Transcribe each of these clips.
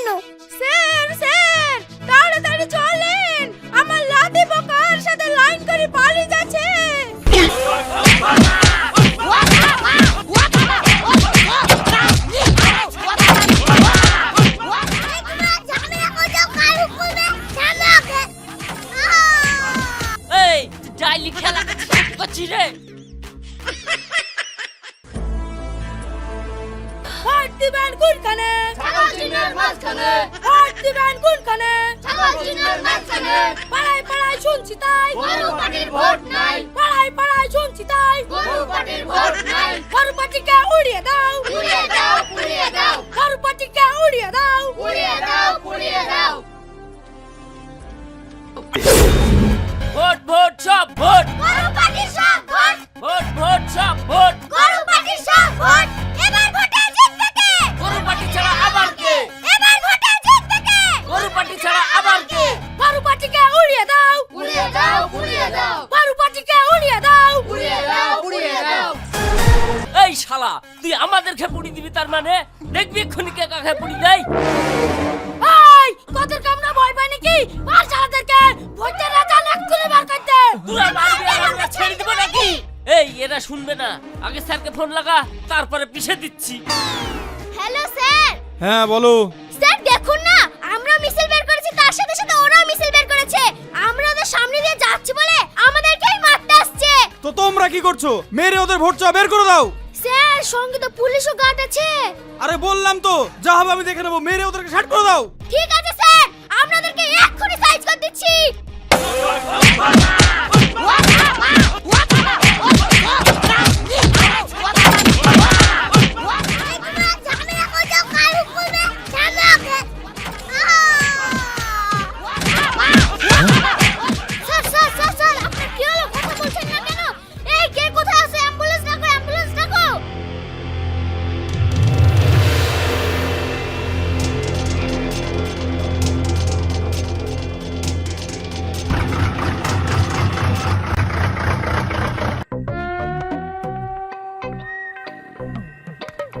কেন sir sir তাড়াতাড়ি চলেন। আমার লাদি বোকার সাথে লাইন করে পালিয়ে যাচ্ছে। রে দিবেন কোনখানে হাত দিবেন কোনখানে পাড়ায় পাড়ায় শুনছি তাই। পাড়ায় পাড়ায় শুনছি তাই। গরু পাটিকে উড়িয়ে দাও। গরু পাটিকে উড়িয়ে দাও। ভোট শালা তুই আমাদেরকে পুড়ি দিবি তার মানে? দেখবি এক্ষুনি কে কাকে পুড়ি দেয়। এই তোদের কামনা ভয় পায় নাকি? আর শালাদেরকে ভোটের রাজা লাখ করে বার করতে। তোরা মারবি আর আমরা ছেড়ে দিব নাকি? এই এরা শুনবে না। আগে স্যারকে ফোন লাগা তারপরে পিছে দিচ্ছি। Hello sir. হ্যাঁ বলো। স্যার দেখুন না আমরা মিছিল বের করেছি তার সাথে সাথে ওরাও মিছিল বের করেছে। আমরা ওদের সামনে দিয়ে যাচ্ছি বলে আমাদেরকেই মারতে আসছে। তো তোমরা কি করছ? মেরে ওদের ভোট বের করে দাও। স্যার সঙ্গে তো পুলিশও গার্ড আছে। আরে বললাম তো যা হবে আমি দেখে নেব। মেরে ওদেরকে শাট করে দাও। ঠিক আছে স্যার আমরা ওদেরকে এক্ষুনি সাইজ করে দিচ্ছি। কই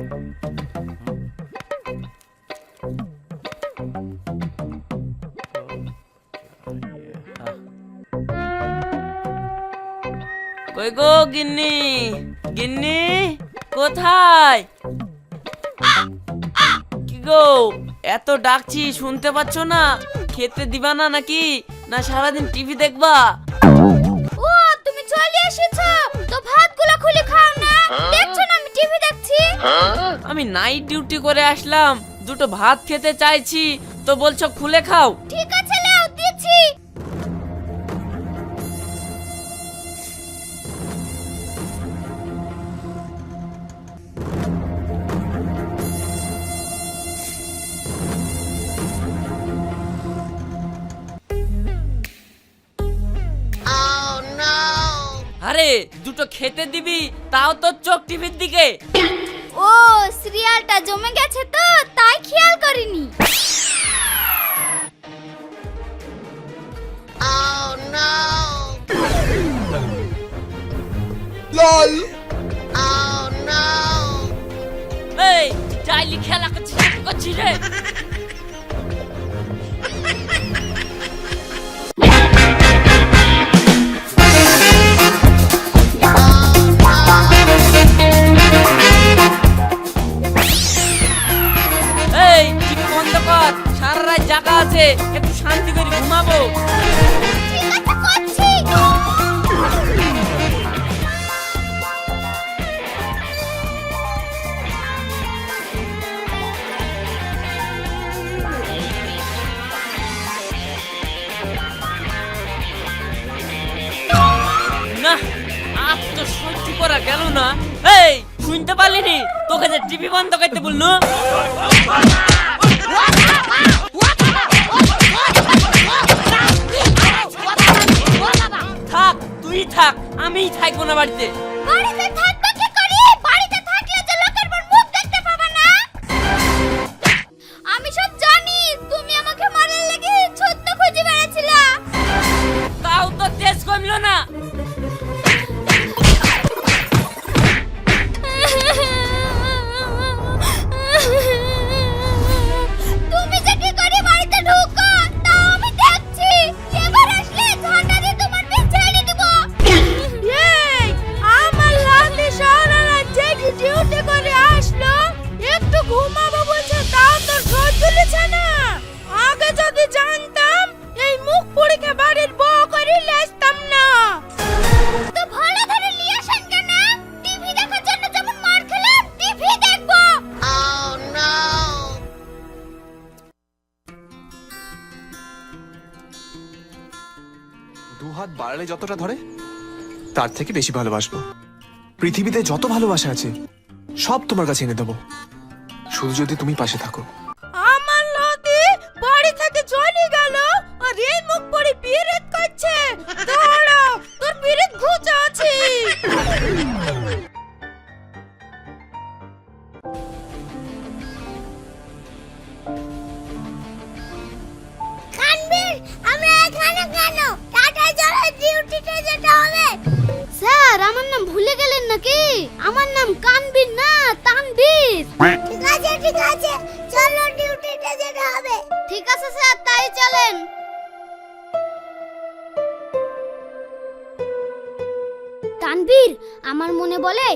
গো গিন্নি? গিন্নি, কোথায়? কি গো, এত ডাকছি, শুনতে পাচ্ছ না? খেতে দিবা না নাকি? না সারাদিন টিভি দেখবা? আমি নাইট ডিউটি করে আসলাম। দুটো ভাত খেতে চাইছি তো বলছো খুলে খাও। ঠিক আছে নাও দিচ্ছি। আরে দুটো খেতে দিবি তাও তো চোখ টিভির দিকে। সিরিয়ালটা জমে গেছে তো তাই খেয়াল করিনি। এই চাইলি খেলা করছিস করছিস রে? থাকব না বাড়িতে। বাড়িতে হাত যতটা ধরে, তার থেকে বেশি ভালোবাসবো। পৃথিবীতে যত ভালোবাসা আছে, সব তোমার কাছে এনে দেবো। শুধু যদি তুমি পাশে থাকো। বলে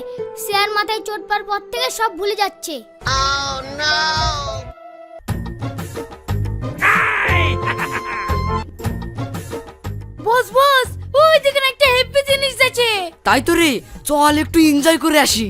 শেয়ার মাথায় চোট পাওয়ার পর থেকে সব ভুলে যাচ্ছে। বস বস ওই দিকে একটা হেভি জিনিস আছে। তাই তো রে চল একটু এনজয় করে আসি।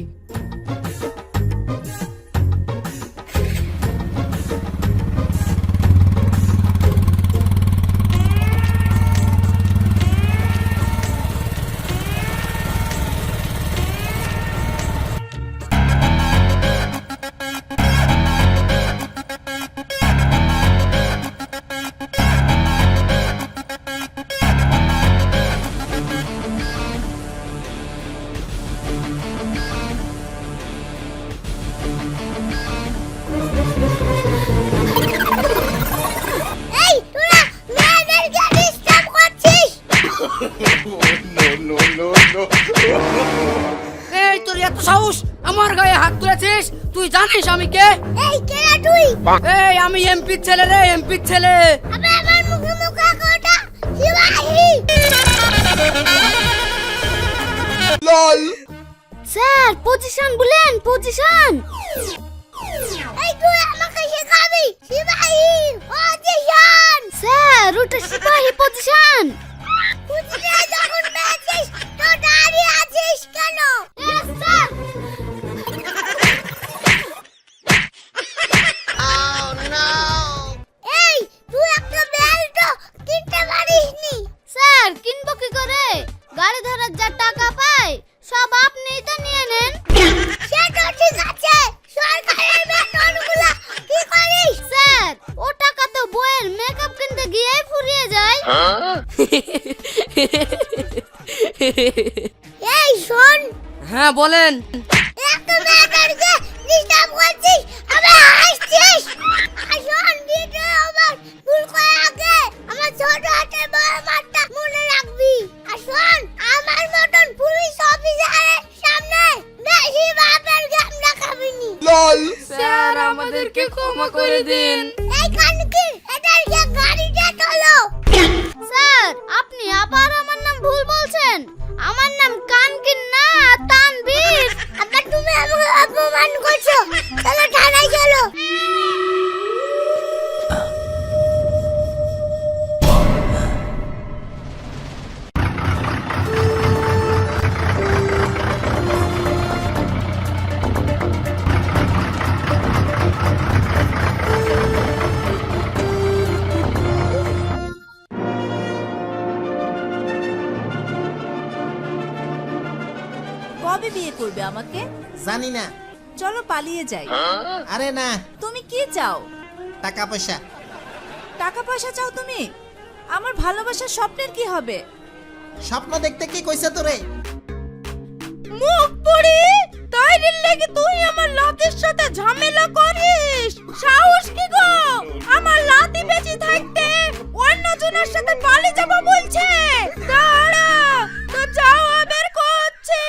এত সাহস আমার গায়ে হাত তুলেছিস? তুই জানিস আমি কে? এই কেরা তুই? এই আমি এমপির ছেলে রে এমপির ছেলে। আবে আমার মুখে মুখে কোটা শিবাহি। স্যার পজিশন বলেন পজিশন এই তুই আমাকে শেখাবি শিবাহি পজিশন স্যার ওটা শিবাহি পজিশন এই শোন হ্যাঁ বলেন। ডিস্টার্ব করছিস আবার ভুল করে আগে। আমার ছোট হাতের বড় মাঠটা মনে রাখবি। আমার মতন পুলিশ অফিসারের সামনে বেশি বাপের জ্ঞান দেখাবি নি। স্যার আমাদেরকে ক্ষমা করে দিন। এই কানকি এটার গাড়িটা স্যার, আপনি আবার আমার নাম ভুল বলছেন। আমার নাম কানকিন না তানবীর আবার তুমি আমাকে অপমান করছ। চলো থানায় চলো। আমাকে? জানি না। চলো পালিয়ে যাই। আরে না। তুমি কি চাও? টাকা পয়সা। টাকা পয়সা চাও তুমি? আমার ভালোবাসার স্বপ্নের কি হবে? স্বপ্ন দেখতে কি কইছে তোরে? মুখ পড়ি! তাই লেগে তুই আমার লাতের সাথে ঝামেলা করিস! সাহস কি গো? আমার লাতি বেঁচে থাকতে অন্য জনের সাথে পালিয়ে যাব বলছে। দাঁড়া তো যাও বের করছি।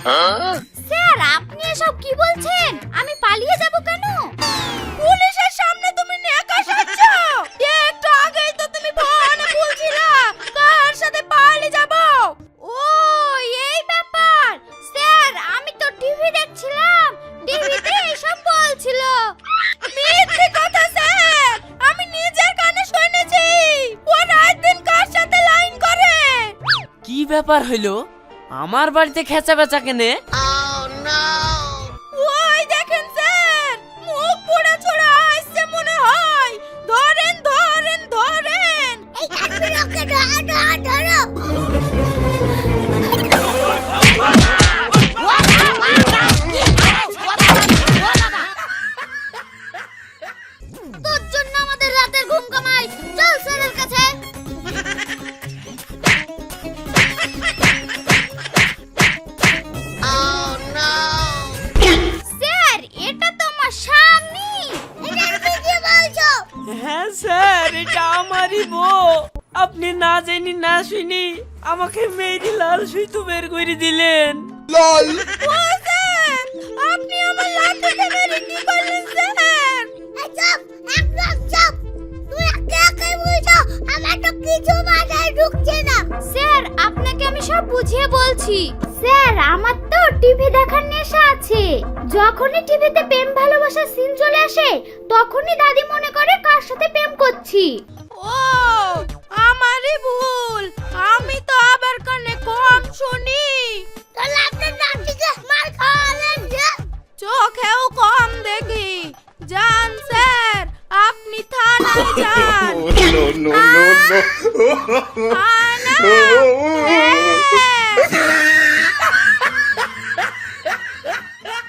স্যার, আপনি এসব কি বলছেন? আমি পালিয়ে যাব কেন? পুলিশের সামনে তুমি নেকা সাজছ? একটু আগেই তো তুমি ফোনে বলছিলা। কার সাথে পালিয়ে যাব? ও, এই ব্যাপার। স্যার, আমি তো টিভি দেখছিলাম। টিভিতে এসব বলছিল। মিথ্যে কথা, স্যার। আমি নিজের কানে শুনেছি। ও রাত দিন কার সাথে লাইন করে? কি ব্যাপার হইল? আমার বাড়িতে খেচা বেচা কেনে? মেয়েরি লাল সুইতু বের করে দিলেন। স্যার আপনি আমার লাঠিকে মেরে কি করলেন স্যার? চুপ একদম চুপ। তুই একে একে বলছো আমার তো কিছু মাথায় ঢুকছে না। স্যার আপনাকে আমি সব বুঝিয়ে বলছি। স্যার আমার তো টিভি দেখার নেশা আছে। যখনই টিভিতে প্রেম ভালোবাসার সিন চলে আসে তখনই দাদি মনে করে কার সাথে প্রেম করছি। শুনি তাহলে আপনার নাতিকে মার খাওয়ালেন যে চোখেও কম দেখি যান স্যার আপনি থানায় যান no, no, no, no. থানা